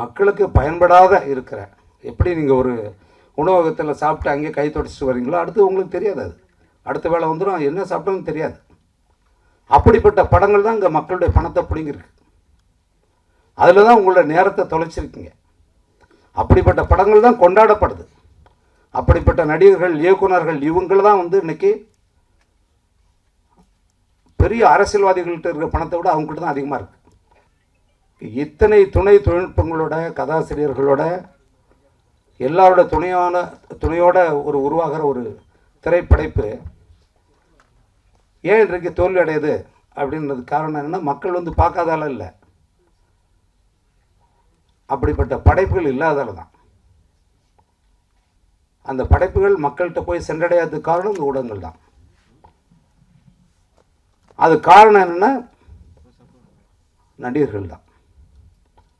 மக்களுக்கு பயன்படாத இருக்கிற எப்படி நீங்கள் ஒரு உணவகத்தில் சாப்பிட்டு அங்கேயே கை தொடச்சிட்டு வரீங்களோ அடுத்து உங்களுக்கு தெரியாது அது. அடுத்த வேளை வந்துடும் என்ன சாப்பிட்டோன்னு தெரியாது. அப்படிப்பட்ட படங்கள் தான் இங்கே மக்களுடைய பணத்தை பிடிங்கிருக்கு அதில் தான் உங்களோட நேரத்தை தொலைச்சிருக்கீங்க. அப்படிப்பட்ட படங்கள் தான் கொண்டாடப்படுது. அப்படிப்பட்ட நடிகர்கள் இயக்குனர்கள் இவங்கள தான் வந்து இன்னைக்கு பெரிய அரசியல்வாதிகள்கிட்ட இருக்கிற பணத்தை விட அவங்ககிட்ட தான் அதிகமாக இருக்குது இத்தனை துணை தொழில்நுட்பங்களோட கதாசிரியர்களோட எல்லாரோட துணையான துணையோட ஒரு உருவாகிற ஒரு திரைப்படைப்பு ஏன் இன்றைக்கு தோல்வி அடையுது அப்படின்றது காரணம் என்னென்னா மக்கள் வந்து பார்க்காதால இல்லை. அப்படிப்பட்ட படைப்புகள் இல்லாதால தான். அந்த படைப்புகள் மக்கள்கிட்ட போய் சென்றடையாததுக்கு காரணம் இந்த ஊடகங்கள் தான். அது காரணம் என்னென்னா நடிகர்கள் தான்.